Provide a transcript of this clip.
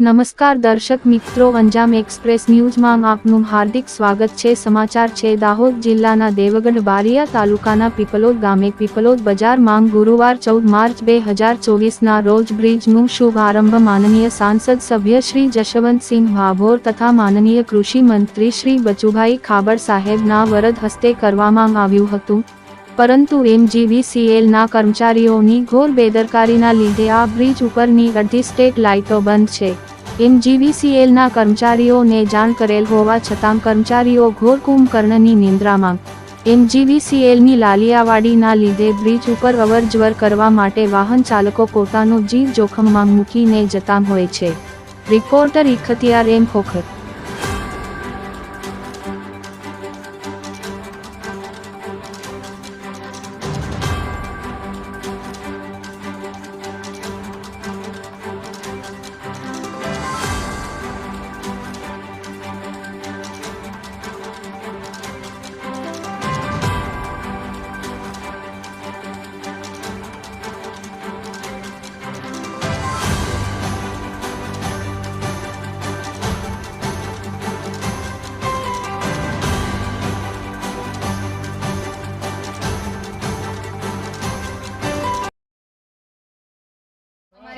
નમસ્કાર દર્શક મિત્રો, અંજામ એક્સપ્રેસ ન્યૂઝમાં આપનું હાર્દિક સ્વાગત છે. સમાચાર છે, દાહોદ જિલ્લાના દેવગઢ બારિયા તાલુકાના પીપલોદ ગામે. પીપલોદ બજાર માંગ ગુરુવાર ચૌદ માર્ચ બે હજાર ચોવીસના રોજ બ્રિજનું શુભારંભ માનનીય સાંસદ સભ્ય શ્રી જશવંતસિંહ ભાભોર તથા માનનીય કૃષિ મંત્રી શ્રી બચુભાઈ ખાબડ સાહેબના વરદ હસ્તે કરવામાં આવ્યું હતું. પરંતુ એમજીવીસીએલના કર્મચારીઓની ઘોર બેદરકારીના લીધે આ બ્રિજ ઉપરની અડધી સ્ટેટ લાઇટો બંધ છે. એમજીવીસીએલના કર્મચારીઓને જાણ કરેલ હોવા છતાં કર્મચારીઓ ઘોર કુંભકર્ણની નિંદ્રામાં. એમજીવીસીએલની લાલિયાવાડીના લીધે બ્રિજ ઉપર અવરજવર કરવા માટે વાહન ચાલકો પોતાનો જીવ જોખમમાં મૂકીને જતા હોય છે. રિપોર્ટર ઇખતિયાર એમ ખોખર